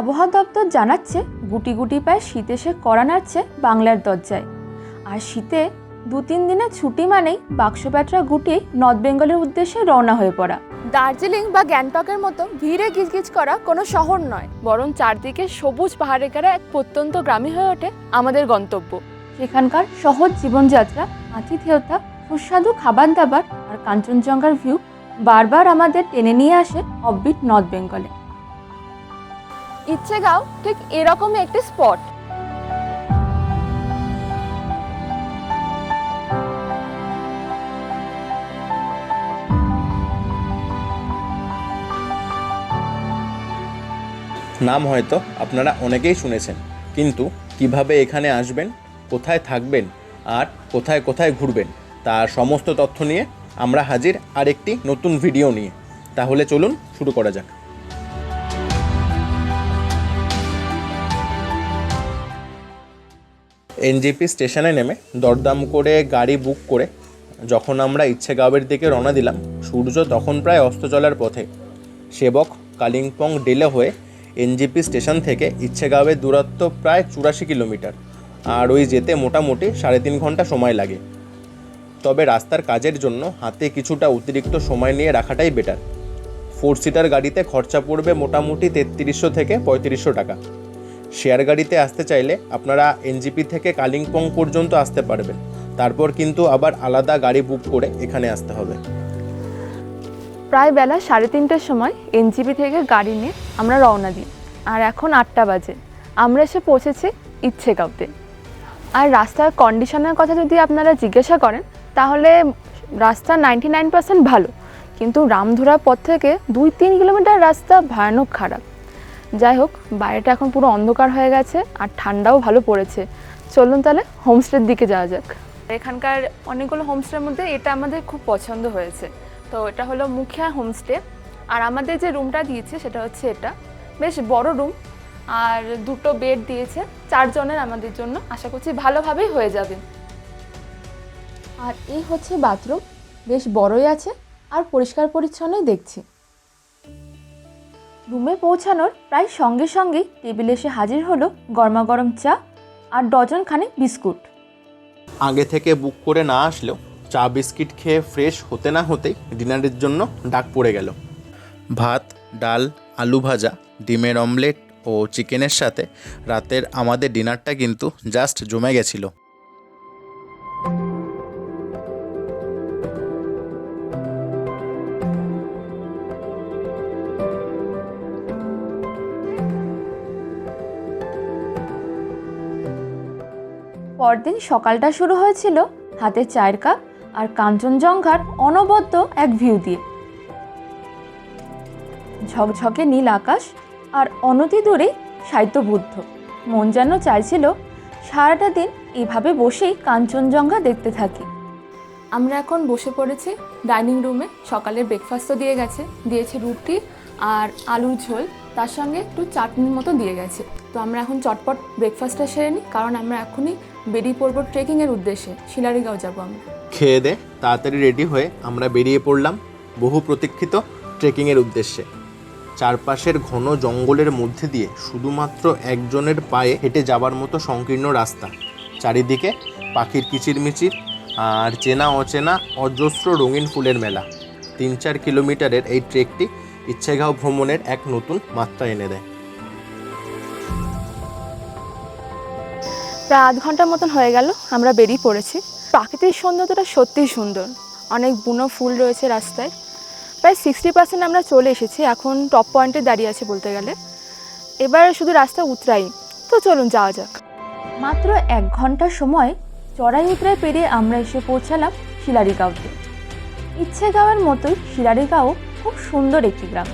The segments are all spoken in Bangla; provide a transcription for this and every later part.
আবহাওয়া দপ্তর জানাচ্ছে গুটি গুটি পায়ে শীত এসে কড়া নাড়ছে বাংলার দরজায়। আর শীতে দু তিন দিনের ছুটি মানেই বাক্স বাক্সপ্যাটরা গুটি নর্থ বেঙ্গলের উদ্দেশ্যে রওনা হয়ে পড়া। দার্জিলিং বা গ্যাংটকের মতো ভিড়ে গিজগিজ করা কোনো শহর নয় বরং চারদিকে সবুজ পাহাড়ে কারা এক প্রত্যন্ত গ্রামে হয়ে ওঠে আমাদের গন্তব্য। সেখানকার সহজ জীবনযাত্রা আতিথেয়তা সুস্বাদু খাবার দাবার আর কাঞ্চনজঙ্ঘার ভিউ বারবার আমাদের টেনে নিয়ে আসে অববিট নর্থ বেঙ্গলে। ইচ্ছেগাঁও ঠিক এরকমই একটি স্পট। নাম হয়তো আপনারা অনেকেই শুনেছেন, কিন্তু কীভাবে এখানে আসবেন, কোথায় থাকবেন আর কোথায় কোথায় ঘুরবেন, তার সমস্ত তথ্য নিয়ে আমরা হাজির আরেকটি নতুন ভিডিও নিয়ে। তাহলে চলুন শুরু করা যাক। এনজিপি স্টেশনে নেমে দরদাম করে গাড়ি বুক করে যখন আমরা ইচ্ছেগাঁওয়ের দিকে রওনা দিলাম, সূর্য তখন প্রায় অস্ত চলার পথে সেবক কালিম্পং ডেলে হয়ে এনজিপি স্টেশন থেকে ইচ্ছেগাঁওয়ের দূরত্ব প্রায় চুরাশি কিলোমিটার। আর ওই যেতে মোটামুটি সাড়ে তিন ঘণ্টা সময় লাগে। তবে রাস্তার কাজের জন্য হাতে কিছুটা অতিরিক্ত সময় নিয়ে রাখাটাই বেটার ফোর সিটার গাড়িতে খরচা পড়বে মোটামুটি তেত্রিশশো থেকে পঁয়ত্রিশশো টাকা। শেয়ার গাড়িতে আসতে চাইলে আপনারা এনজিপি থেকে কালিম্পং পর্যন্ত আসতে পারবেন। তারপর কিন্তু আবার আলাদা গাড়ি বুক করে এখানে আসতে হবে। প্রায় বেলা সাড়ে তিনটের সময় এনজিপি থেকে গাড়ি নিয়ে আমরা রওনা দিই। আর এখন আটটা বাজে। আমরা এসে পৌঁছেছি ইচ্ছেগাঁওতে। আর রাস্তার কন্ডিশনের কথা যদি আপনারা জিজ্ঞাসা করেন, তাহলে রাস্তা নাইনটি নাইন পার্সেন্ট ভালো। কিন্তু রামধুরার পথ থেকে দুই তিন কিলোমিটার রাস্তা ভয়ানক খারাপ। যাই হোক বাইরেটা এখন পুরো অন্ধকার হয়ে গেছে আর ঠান্ডাও ভালো পড়েছে। চলুন তাহলে হোমস্টের দিকে যাওয়া যাক। এখানকার অনেকগুলো হোমস্টের মধ্যে এটা আমাদের খুব পছন্দ হয়েছে। তো এটা হলো মুখিয়া হোমস্টে। আর আমাদের যে রুমটা দিয়েছে সেটা হচ্ছে এটা। বেশ বড় রুম আর দুটো বেড দিয়েছে চারজনের আমাদের জন্য। আশা করছি ভালোভাবেই হয়ে যাবে। আর এই হচ্ছে বাথরুম বেশ বড়ই আছে আর পরিষ্কার পরিচ্ছন্নই দেখছি। রুমে পৌঁছানোর প্রায় সঙ্গে সঙ্গেই টেবিলে এসে হাজির হলো গরমাগরম চা আর ডজন খানেক বিস্কুট। আগে থেকে বুক করে না আসলেও চা বিস্কিট খেয়ে ফ্রেশ হতে না হতেই ডিনারের জন্য ডাক পড়ে গেল। ভাত, ডাল, আলু ভাজা, ডিমের অমলেট ও চিকেনের সাথে রাতের আমাদের ডিনারটা কিন্তু জাস্ট জমে গেছিল। পরদিন সকালটা শুরু হয়েছিল হাতে চায়ের কাপ আর কাঞ্চনজঙ্ঘার অনবদ্য এক ভিউ দিয়ে। ঝকঝকে নীল আকাশ আর অনতি দূরে সাহিত্য বুদ্ধ। মন যেন চাইছিল সারাটা দিন এভাবে বসেই কাঞ্চনজঙ্ঘা দেখতে থাকি। আমরা এখন বসে পড়েছি ডাইনিং রুমে। সকালের ব্রেকফাস্ট তো দিয়ে গেছে। দিয়েছে রুটি আর আলুর ঝোল। তার সঙ্গে একটু চাটনির মতো দিয়ে গেছে। তো আমরা এখন চটপট ব্রেকফাস্টটা সেরে নিই, কারণ আমরা এখনই বেরিয়ে পড়ব ট্রেকিংয়ের উদ্দেশ্যে। শিলারিগাঁও যাব আমরা। খেয়ে দে, তাড়াতাড়ি রেডি হয়ে আমরা বেরিয়ে পড়লাম বহু প্রতীক্ষিত ট্রেকিংয়ের উদ্দেশ্যে। চারপাশের ঘন জঙ্গলের মধ্যে দিয়ে শুধুমাত্র একজনের পায়ে হেঁটে যাবার মতো সংকীর্ণ রাস্তা। চারিদিকে পাখির কিচিরমিচির আর চেনা অচেনা অজস্র রঙিন ফুলের মেলা। তিন চার কিলোমিটারের এই ট্রেকটি ইচ্ছেগাঁও ভ্রমণের এক নতুন মাত্রা এনে দেয়। প্রায় আধ ঘণ্টার মতন হয়ে গেল, আমরা বেরিয়ে পড়েছি। প্রাকৃতিক সৌন্দর্যটা সত্যিই সুন্দর। অনেক বুনো ফুল রয়েছে রাস্তায়। প্রায় সিক্সটি পার্সেন্ট আমরা চলে এসেছি, এখন টপ পয়েন্টে দাঁড়িয়ে আছে বলতে গেলে। এবার শুধু রাস্তা উতরাই। তো চলুন, যাওয়া যাক। মাত্র এক ঘণ্টা সময়, চড়াই উতরাই পেরিয়ে আমরা এসে পৌঁছালাম শিলারিগাঁওতে। ইচ্ছেগাঁওয়ের মতোই শিলারিগাঁও খুব সুন্দর একটি গ্রাম।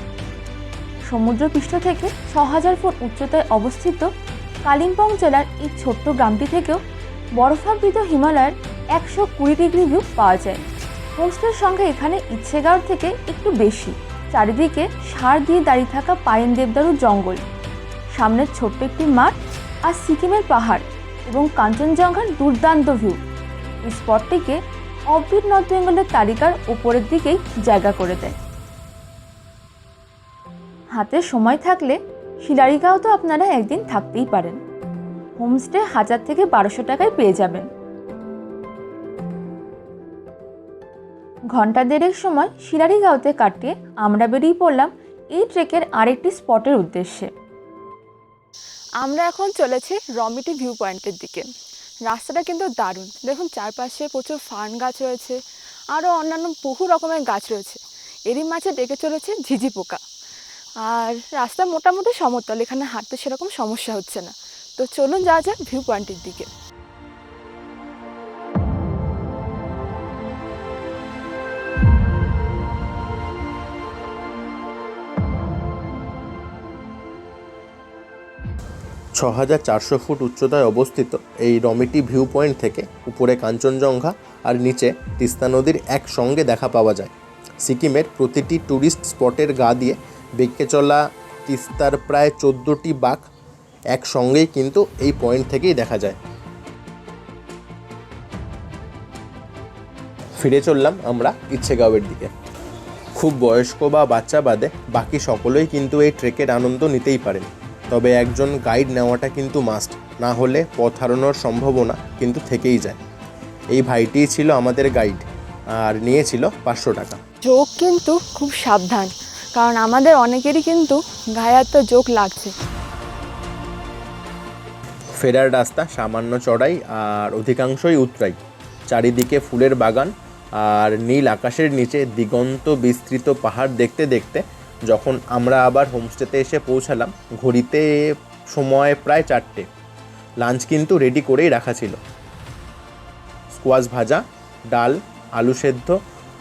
সমুদ্রপৃষ্ঠ থেকে ছ হাজার ফুট উচ্চতায় অবস্থিত কালিম্পং জেলার এই ছোট্ট গ্রামটি থেকেও বরফাবৃত হিমালয়ের একশো কুড়ি ডিগ্রি ভিউ পাওয়া যায়। হোমস্টের সংখ্যা এখানে ইচ্ছেগাঁওর থেকে একটু বেশি। চারিদিকে সার দিয়ে দাঁড়িয়ে থাকা পাইন দেবদারু জঙ্গল। সামনের ছোট্ট একটি মাঠ আর সিকিমের পাহাড় এবং কাঞ্চনজঙ্ঘার দুর্দান্ত ভিউ এই স্পটটিকে অফবিট নর্থ বেঙ্গলের তালিকার ওপরের দিকেই জায়গা করে দেয়। হাতে সময় থাকলে শিলারিগাঁও তো আপনারা একদিন থাকতেই পারেন। হোমস্টে হাজার থেকে বারোশো টাকায় পেয়ে যাবেন। ঘণ্টা দেড়েক সময় শিলারিগাঁওতে কাটিয়ে আমরা বেরিয়ে পড়লাম এই ট্রেকের আরেকটি স্পটের উদ্দেশ্যে। আমরা এখন চলেছি রমিটি ভিউ পয়েন্টের দিকে। রাস্তাটা কিন্তু দারুণ। দেখুন, চারপাশে প্রচুর ফার্ন গাছ রয়েছে, আরও অন্যান্য বহু রকমের গাছ রয়েছে। এরই মাঝে ডেকে চলেছে ঝিঝি পোকা আর রাস্তা মোটামুটি সমতল, এখানে হাঁটতে সেরকম সমস্যা হচ্ছে না। তো চলুন যাওয়া যাক ভিউ পয়েন্টের দিকে। ছ হাজার চারশো ফুট উচ্চতায় অবস্থিত এই রমিটি ভিউ পয়েন্ট থেকে উপরে কাঞ্চনজঙ্ঘা আর নিচে তিস্তা নদীর একসঙ্গে দেখা পাওয়া যায়। সিকিমের প্রতিটি ট্যুরিস্ট স্পটের গা দিয়ে বেঁকে চলা তিস্তার প্রায় চোদ্দোটি বাঁক একসঙ্গেই কিন্তু এই পয়েন্ট থেকেই দেখা যায়। ফিরে চললাম আমরা ইচ্ছেগাঁওয়ের দিকে। খুব বয়স্ক বা বাচ্চা বাদে বাকি সকলেই কিন্তু এই ট্রেকের আনন্দ নিতেই পারেন। তবে একজন গাইড নেওয়াটা কিন্তু মাস্ট, না হলে পথ হারানোর সম্ভাবনা কিন্তু থেকেই যায়। এই ভাইটিই ছিল আমাদের গাইড, আর নিয়েছিল পাঁচশো টাকা। যোগ কিন্তু খুব সাবধান। কারণ আমাদের অনেকেরই কিন্তু গায়ে হাত যোগ লাগছে। ফেরার রাস্তা সামান্য চড়াই আর অধিকাংশই উতরাই। চারিদিকে ফুলের বাগান আর নীল আকাশের নিচে দিগন্ত বিস্তৃত পাহাড় দেখতে দেখতে যখন আমরা আবার হোমস্টেতে এসে পৌঁছালাম, ঘড়িতে সময় প্রায় চারটে। লাঞ্চ কিন্তু রেডি করেই রাখা ছিল। স্কোয়াশ ভাজা, ডাল, আলু সেদ্ধ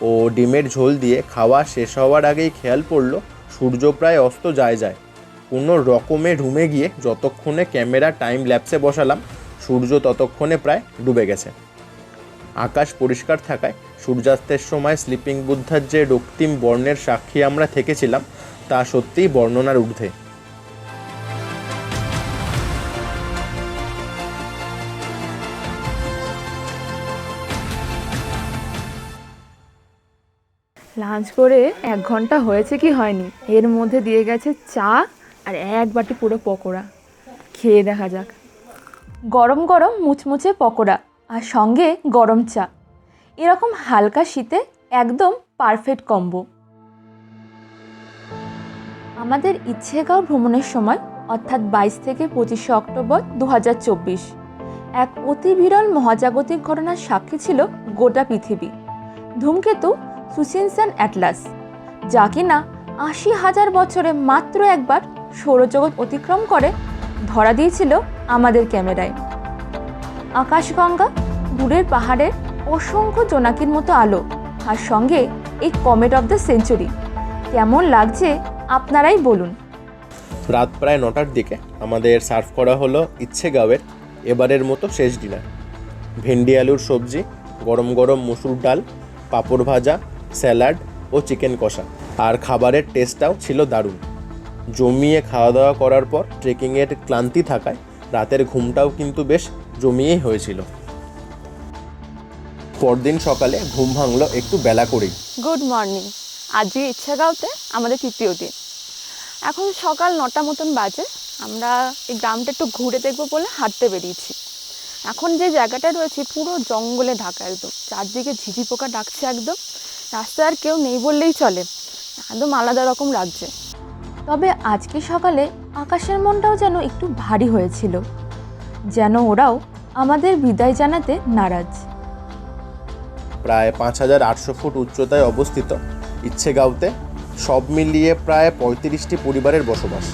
ও ডিমের ঝোল দিয়ে খাওয়া শেষ হওয়ার আগেই খেয়াল পড়ল, সূর্য প্রায় অস্ত যায় যায়। কোনো রকমে রুমে গিয়ে যতক্ষণে ক্যামেরা টাইম ল্যাপসে বসালাম, সূর্য ততক্ষণে প্রায় ডুবে গেছে। আকাশ পরিষ্কার থাকায় সূর্যাস্তের সময় স্লিপিং বুদ্ধার যে রক্তিম বর্ণের সাক্ষী আমরা থেকেছিলাম, তা সত্যিই বর্ণনার ঊর্ধ্বে। লাঞ্চ করে এক ঘণ্টা হয়েছে কি হয়নি। এর মধ্যে দিয়ে গেছে চা আর এক বাটি পুরো পকোড়া। খেয়ে দেখা যাক। গরম গরম মুচমুচে পকোড়া আর সঙ্গে গরম চা। এরকম হালকা শীতে একদম পারফেক্ট কম্বো। আমাদের ইচ্ছেগাঁও ভ্রমণের সময়, অর্থাৎ বাইশ থেকে পঁচিশে অক্টোবর দু এক অতি বিরল মহাজাগতিক ঘটনার সাক্ষী ছিল গোটা পৃথিবী। ধূমকেতু সুসিনসান অ্যাটলাস, যা কিনা আশি হাজার বছরে মাত্র একবার সৌরজগৎ অতিক্রম করে ধরা দিয়েছিল আমাদের ক্যামেরায়। আকাশগঙ্গা, দূরের পাহাড়ের অসংখ্য জোনাকির মতো আলো, আর সঙ্গে এই কমেট অফ দ্য সেঞ্চুরি। কেমন লাগছে আপনারাই বলুন। রাত প্রায় নটার দিকে আমাদের সার্ভ করা হলো ইচ্ছেগাঁওয়ের এবারের মতো শেষ ডিনার। ভেন্ডি আলুর সবজি, গরম গরম মুসুর ডাল, পাঁপড় ভাজা স্যালাড ও চিকেন কষা। আর খাবারের টেস্টটাও ছিল দারুণ। জমিয়ে খাওয়া দাওয়া করার পর ট্রেকিংয়ের ক্লান্তি থাকায় রাতের ঘুমটাও কিন্তু বেশ জমিয়েই হয়েছিল। পরদিন সকালে ঘুম ভাঙলো একটু বেলা করেই। গুড মর্নিং আজকে ইচ্ছাগাঁওতে আমাদের তৃতীয় দিন। এখন সকাল নটা মতন বাজে। আমরা এই গ্রামটা একটু ঘুরে দেখব বলে হাঁটতে বেরিয়েছি। এখন যে জায়গাটা রয়েছে পুরো জঙ্গলে ঢাকা একদম। চারদিকে ঝিঝি পোকা ডাকছে একদম। রাস্তায় আর কেউ নেই বললেই চলে। একদম আলাদা রকম লাগছে তবে আজকে সকালে আকাশের মনটাও যেন একটু ভারী হয়েছিল। যেন ওরাও আমাদের বিদায় জানাতে নারাজ। প্রায় পাঁচ হাজার আটশো ফুট উচ্চতায় অবস্থিত ইচ্ছেগাঁওতে সব মিলিয়ে প্রায় পঁয়ত্রিশটি পরিবারের বসবাস।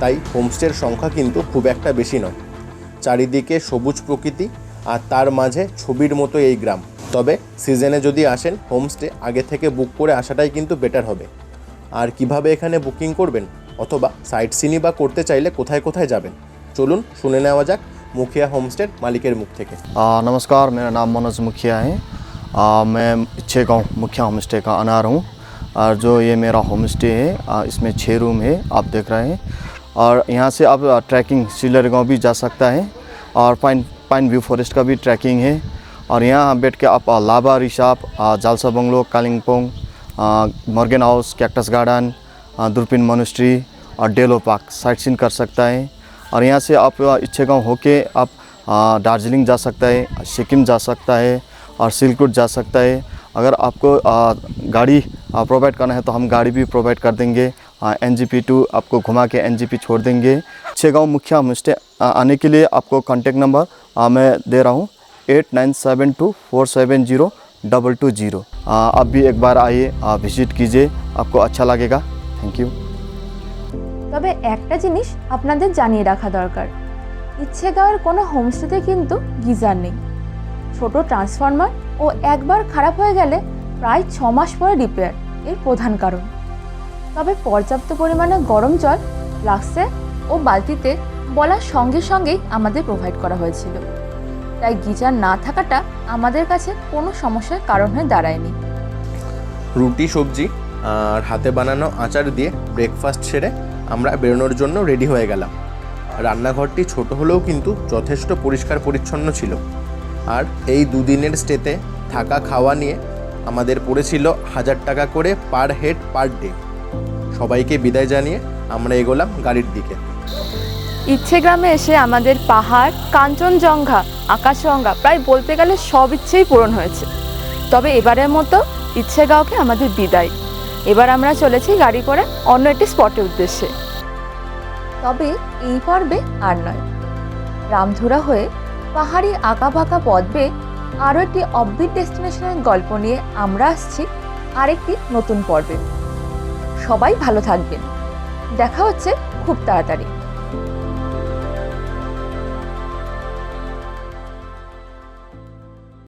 তাই হোমস্টের সংখ্যা কিন্তু খুব একটা বেশি নয়। চারিদিকে সবুজ প্রকৃতি আর তার মাঝে ছবির মতো এই গ্রাম। তবে সিজনে যদি আসেন হোমস্টে আগে থেকে বুক করে আসাটাই কিন্তু বেটার হবে আর কিভাবে এখানে বুকিং করবেন অথবা সাইট সিনি বা করতে চাইলে কোথায় কোথায় যাবেন চলুন শুনে নেওয়া যাক মুখিয়া হোমস্টের মালিকের মুখ থেকে आ, नमस्कार मेरा नाम मनोज मुखिया है आ, मैं अच्छे गाँव मुखिया होम स्टे का अनार हूँ और जो ये मेरा होम स्टे है आ, इसमें छः रूम है आप देख रहे हैं और यहाँ से आप आ, ट्रैकिंग सिलर गाँव भी जा सकता है और पाइन पाइन व्यू फॉरेस्ट का भी ट्रैकिंग है और यहाँ बैठ के आप Lava Rishop Jalsa bungalow Kalimpong Morgan house cactus garden आ, दूरबीन मोनेस्ट्री और डेलो पार्क साइट सीन कर सकता है। और यहाँ से आप इच्छे गाँव होके आप दार्जिलिंग जा सकता है सिक्किम जा सकता है और सिल्क रूट जा सकता है। अगर आपको गाड़ी प्रोवाइड करना है तो हम गाड़ी भी प्रोवाइड कर देंगे। एन जी पी टू आपको घुमा के एन जी पी छोड़ देंगे। छः गाँव मुखिया होम स्टे आने के लिए आपको कॉन्टेक्ट नंबर मैं दे रहा हूँ। eight nine seven two four seven zero double two zero आप भी एक बार आइए विजिट कीजिए आपको अच्छा लगेगा थैंक यू তবে একটা জিনিস আপনাদের জানিয়ে রাখা দরকার ইচ্ছেগাঁওয়ের কোনো হোমস্টেতে কিন্তু গিজার নেই ছোট ট্রান্সফরমার ও একবার খারাপ হয়ে গেলে প্রায় ছ মাস পরে রিপেয়ার এর প্রধান কারণ তবে পর্যাপ্ত পরিমাণে গরম জল ফ্লাক্সে ও বালতিতে বলার সঙ্গে সঙ্গেই আমাদের প্রোভাইড করা হয়েছিল তাই গিজার না থাকাটা আমাদের কাছে কোনো সমস্যার কারণ হয়ে দাঁড়ায়নি। রুটি, সবজি আর হাতে বানানো আচার দিয়ে ব্রেকফাস্ট সেরে আমরা বেরোনোর জন্য রেডি হয়ে গেলাম। রান্নাঘরটি ছোট হলেও কিন্তু যথেষ্ট পরিষ্কার পরিচ্ছন্ন ছিল। আর এই দুদিনের স্টেতে থাকা খাওয়া নিয়ে আমাদের পড়েছিল হাজার টাকা করে পার হেড পার ডে সবাইকে বিদায় জানিয়ে আমরা এগোলাম গাড়ির দিকে। ইচ্ছে গ্রামে এসে আমাদের পাহাড়, কাঞ্চনজঙ্ঘা, আকাশগঙ্গা প্রায় বলতে গেলে সব ইচ্ছেই পূরণ হয়েছে। তবে এবারের মতো ইচ্ছেগাঁওকে আমাদের বিদায়। এবার আমরা চলেছি গাড়ি করে অন্য একটি স্পটের উদ্দেশ্যে। তবে এই পর্বে আর নয়। রামধুরা হয়ে পাহাড়ি আঁকাবাঁকা পথ বেয়ে আরও একটি অববিট ডেস্টিনেশনের গল্প নিয়ে আমরা আসছি আরেকটি নতুন পর্বে। সবাই ভালো থাকবেন। দেখা হচ্ছে খুব তাড়াতাড়ি।